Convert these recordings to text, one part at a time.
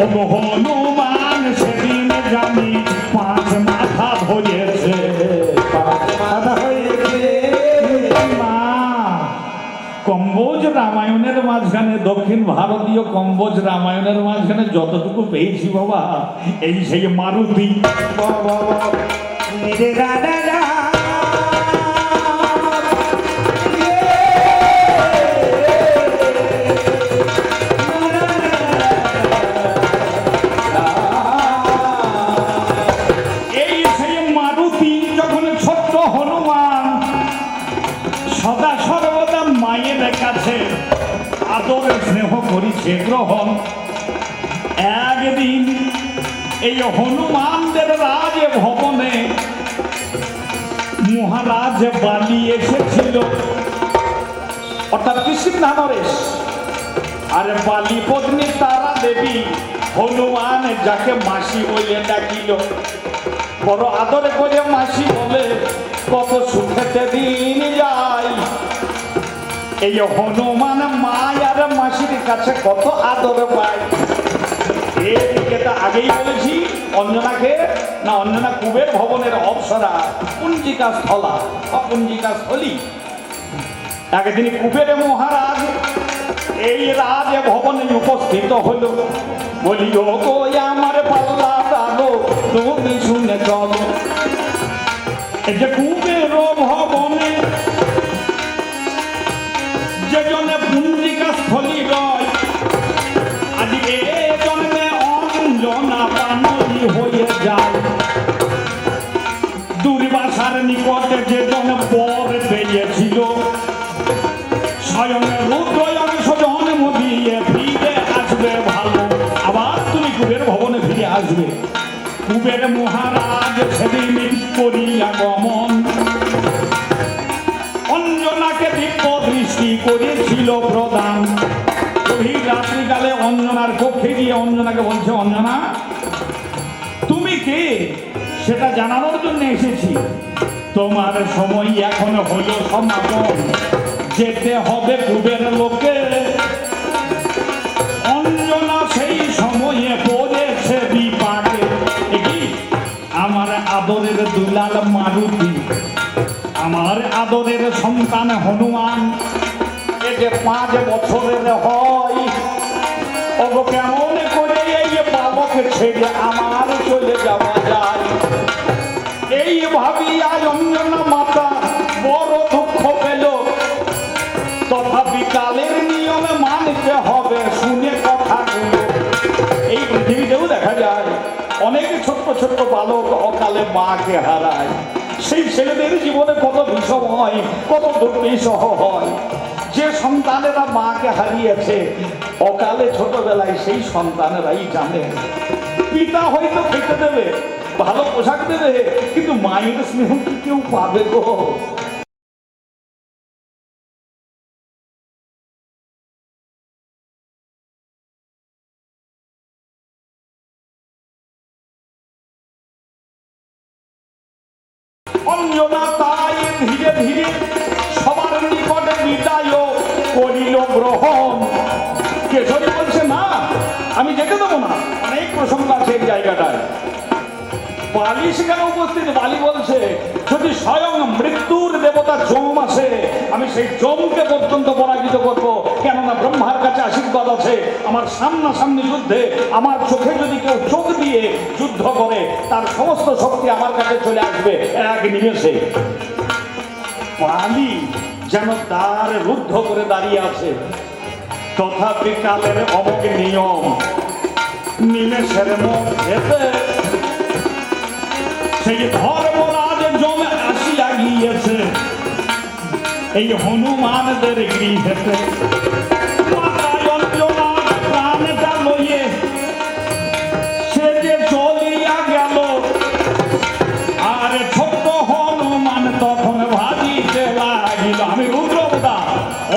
হনুমান সেদিন জানি পাঁচ মাথা ধরেছে। হয়েছে মা কম্বোজ রামায়ণের মাঝখানে দক্ষিণ ভারতীয় কম্বোজ রামায়ণের মাঝখানে যতটুকু পেয়েছি বাবা এই সেই মারুতি। বাবা সদা সর্বদা মায়ের কাছে আদর স্নেহ করিছে গ্রহণ। একদিন এই হনুমানদের রাজ ভবনে মহারাজ বালি এসেছিল। অর্থাৎ কৃষ্ণ নরেশ আর বালি পত্নী তারা দেবী, হনুমান যাকে মাসি বলে ডাকিল। বড় আদরে করে মাসি বলে কত সুখেতে দিন যায়। এই হনুমান মায় আর মাসির কাছে কত আদর পায়। এদিকে তো আগেই বলেছি, অঞ্জনাকে না, অঞ্জনা কুবের ভবনের অপসরা, পুঞ্জিকা স্থলা বা পুঞ্জিকা স্থলী। একদিন কুবের মহারাজ এই রাজ ভবনে উপস্থিত হইল বলি ও আমার পাল্লা দাদো, তুমি শুনে চলো এই যে কুবের কুবের মহারাজ সেদিন করিয়া গমন। অঞ্জনাকে দিব্য দৃষ্টি করেছিল প্রদান গভীর রাত্রিকালে অঞ্জনার কক্ষে গিয়ে অঞ্জনাকে বলছে, অঞ্জনা, তুমি কে? সেটা জানানোর জন্য এসেছি। তোমার সময় এখন হলো সমাপন যেতে হবে কুবের লোকে দুলাল মারুতি। আমার আদরের সন্তান হনুমান, এ যে পাঁচ বছরের হয় অব কেমন করে এই বাবক ছেড়ে আমার চলে যাওয়া যায়? এই ভাবিয়া অঞ্জনা মাতা অকালে মাকে হারায়। সেই ছেলেদের জীবনে কত বিষম হয়, কত দুর্বিষহ হয়। যে সন্তানেরা মাকে হারিয়েছে, অকালে ছোটবেলায় সেই সন্তানেরাই জানে। পিতা হয়তো খেতে দেবে, ভালো পোশাক দেবে, কিন্তু মায়ের স্নেহ কি কেউ পাবে গো? অঞ্জনা তাই ধীরে ধীরে সবার নিকটে বিদায় করিল গ্রহণ। কেশরী বলছে, না, আমি যেতে দেবো না। অনেক প্রসঙ্গ আছে এই জায়গাটায়। বালি সেখানে উপস্থিত? বালি বলছে, যদি স্বয়ং মৃত্যুর দেবতা জম আসে, আমি সেই জমকে পর্যন্ত পরাজিত করব। কেননা ব্রহ্মার কাছে আশীর্বাদ আছে। আমার সামনাসামনি যুদ্ধে, আমার চোখে যদি কেউ চোখ দিয়ে যুদ্ধ করে, তার সমস্ত শক্তি আমার কাছে চলে আসবে এক নিমেষে। বালি যেন তার রুদ্ধ করে দাঁড়িয়ে আছে। তথাপি কালের অমক নিয়ম, নিমেষের মধ্যে সেই ধর্মরাজ জমে আসিয়া গিয়েছে। এই হনুমানদের গৃহেতে।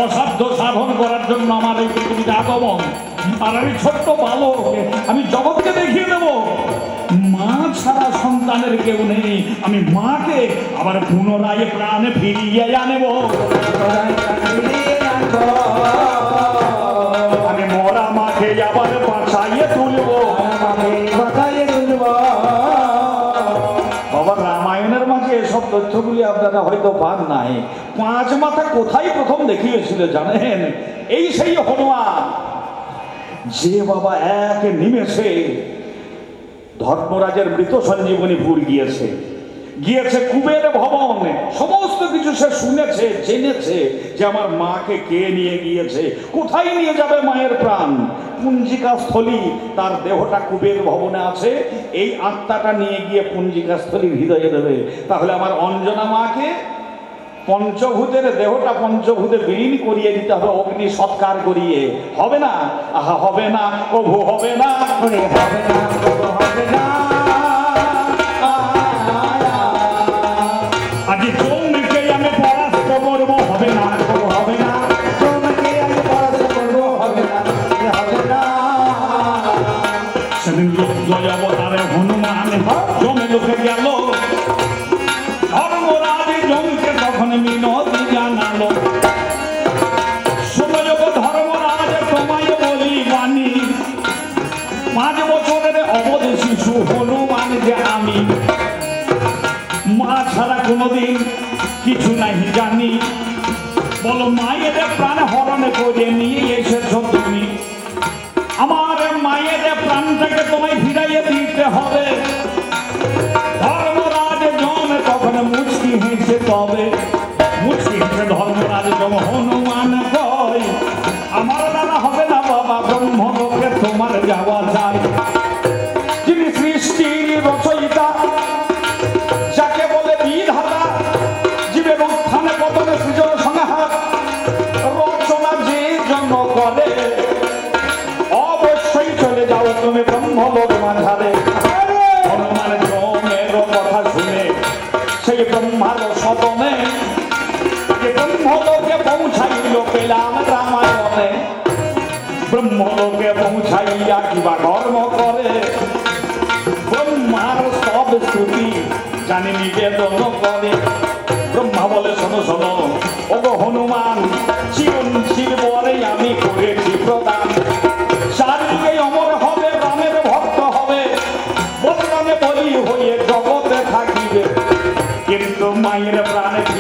অসাধ্য সাধন করার জন্য আমার এই পৃথিবীতে আগমন। আর আমি ছোট্ট বালক আমি জগৎকে দেখিয়ে দেব। সারা সন্তানের কেউ নেই। আমি মাকে আবার পুনরায় প্রাণে ফিরিয়ে আনব। আমি মরা মাকে আবার বাঁচাইয়ে তুলব। বাঁচাইয়ে বাবা, রামায়ণের মাঝে এসব তথ্যগুলি আপনারা হয়তো বাদ নাই। পাঁচ মাথা কোথায় প্রথম দেখিয়েছিল জানেন? এই সেই হনুমান। যে বাবা এক নিমেষে ধর্মরাজের মৃত সঞ্জীবনী সঞ্জীবনীপুর গিয়েছে। গিয়েছে কুবের ভবন। সমস্ত কিছু সে শুনেছে, জেনেছে যে আমার মাকে কে নিয়ে গিয়েছে, কোথায় নিয়ে যাবে মায়ের প্রাণ। পুঞ্জিকা স্থলী তার দেহটা কুবের ভবনে আছে। এই আত্মাটা নিয়ে গিয়ে পুঞ্জিকা স্থলীর হৃদয়ে দেবে। তাহলে আমার অঞ্জনা মাকে পঞ্চভূতের দেহটা পঞ্চভূতে বিলীন করিয়ে দিতে হবে, অগ্নি সৎকার করিয়ে। হবে না? আহা, হবে না, প্রভু, হবে না। হবে না হবে না পাঁচ বছরের অবধ শিশু হনুমান যে আমি, মা ছাড়া কোনোদিন কিছু নাই জানি। বলো, মায়ের প্রাণ হরণ করে নিয়ে এসেছ তুমি। আমার মায়ের প্রাণটাকে তোমায় ফিরাইয়ে দিতে হবে। করে অবশ্যই চলে যাও তুমি ব্রহ্মলোক মাঝারে হনুমান জমের কথা শুনে, সেই ব্রহ্মার সদনে ব্রহ্মলোকে পৌঁছাইল পেলাম রামায়ণে। ব্রহ্মলোকে পৌঁছাইয়া কিবা কর্ম করে। ব্রহ্মার সব স্তুতি জানি নিবেদন করে। ব্রহ্মা বলে, শোনো শোনো ও গো হনুমান, চিরঞ্জীব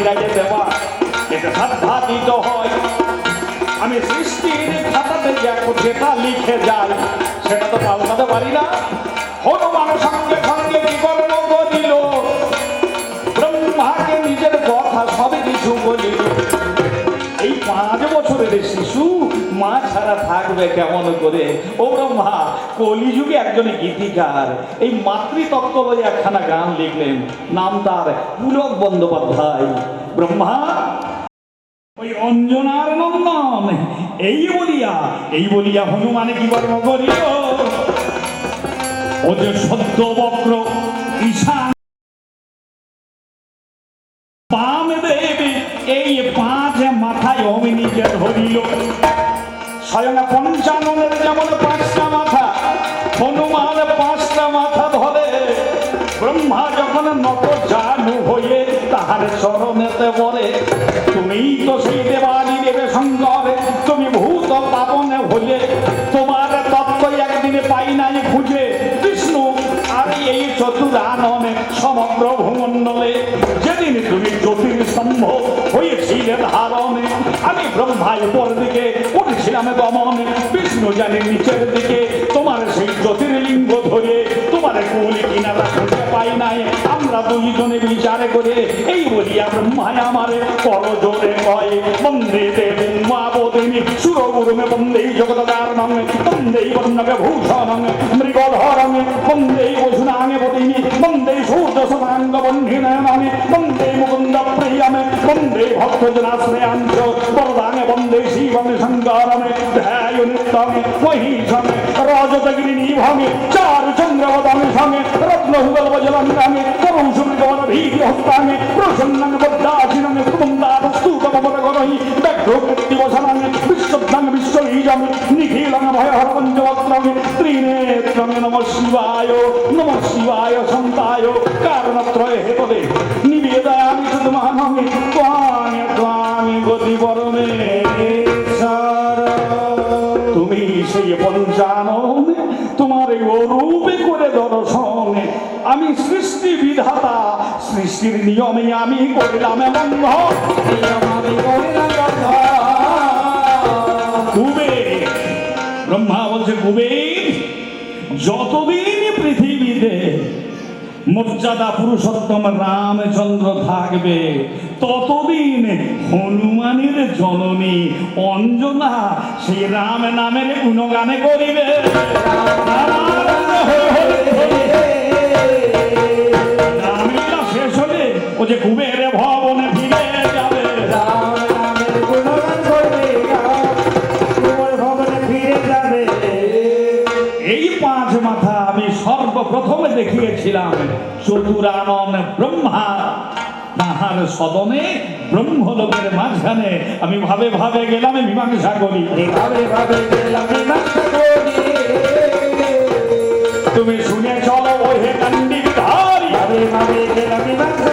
ফিরাইয়ে দেওয়া এটা সাধ্যাদিত হয়। আমি সৃষ্টির খাতাতে যা- যেটা লিখে যাই, সেটা তো পাল্টাতে পারি না। হনুমান সঙ্গে থাকবে কেমন করে? ও ব্রহ্মা কলিযুগে একজন গীতিকার, এই মাতৃতত্ত্ব বলে একখানা গান লিখলেন, নাম তার পুলক বন্দ্যোপাধ্যায়। ব্রহ্মা, ওই অঞ্জনার নন্দন, এই বলিয়া এই বলিয়া হনুমানে কি কর্ম করিল। ও যে সদ্য বক্র, ঈশান স্বয়ং পঞ্চাননের যেমন পাঁচটা মাথা, হনুমান পাঁচটা মাথা ধরে, ব্রহ্মা যখন নত জানু হয়ে তাহার চরণেতে বলে তুমি তো সেই দেবাদি দেবে সঙ্গর তুমি ভূত পাবনে হলে তোমার তত্ত্ব একদিনে পাই নাই খুঁজে, বিষ্ণু আর এই চতুরাননে সমগ্র ভূমণ্ডলে, যেদিন তুমি জ্যোতির্স্তম্ভ হয়েছিলে ধারণে, আমি ব্রহ্মায় উপর দিকে উঠেছিলাম দমনে। বিষ্ণু জানি নিচের দিকে, তোমার সেই জ্যোতির্লিঙ্গ ধরে, তোমার কুল কিনারা খুঁজে পাই নাই। আমরা দুইজনে বিচার করে, এই বলিয়া ব্রহ্মায় আমারে পর জোরে কয়, বন্দে দেবী মাবদিনী, সুরগুরুমে বন্দে জগদারণং বন্দে বন্নকে ভূষণং মৃগধরং বন্দে বসুনাঙ্গে বদিনী বন্দে সূর্যসমাঙ্গ বন্ধিনয়নে বন্দে বন্দে ভক্তজনাশ্রয়াঞ্চ বরদাঙ্গে বন্দে শিবমে শঙ্করমে ধ্যায় নিত্যমে মহিষমে রজতগিরি নিভমে চার চন্দ্রবদমে সঙ্গে রত্ন হুগল বজলঙ্গামে করুণ সুমৃগণ ভীতি হস্তাঙ্গে প্রসন্নাঙ্গ বদ্দাসিনঙ্গে সুমন্দার স্তূপ মমর গরহি আমি সৃষ্টি সৃষ্টির নিয়মে আমি। ব্রহ্মা বলছে কুবের যতদিন মর্যাদা পুরুষোত্তম রামচন্দ্র থাকবে। ততদিন হনুমানের জননী অঞ্জনা সেই রাম নামের গুণগানে করিবে। শেষ হলে ও যে কুবের মাঝ মাথা আমি সর্বপ্রথমে দেখিয়েছিলাম চতুরানন ব্রহ্মা। তাহার সদনে ব্রহ্মলোকের মাঝখানে আমি ভাবে ভাবে গেলাম মীমাংসা করি। ভাবে ভাবে গেলাম মীমাংসা করি। তুমি শুনে চলো ওহে কান্ডি ভাবে ভাবে গেলাম মীমাংসা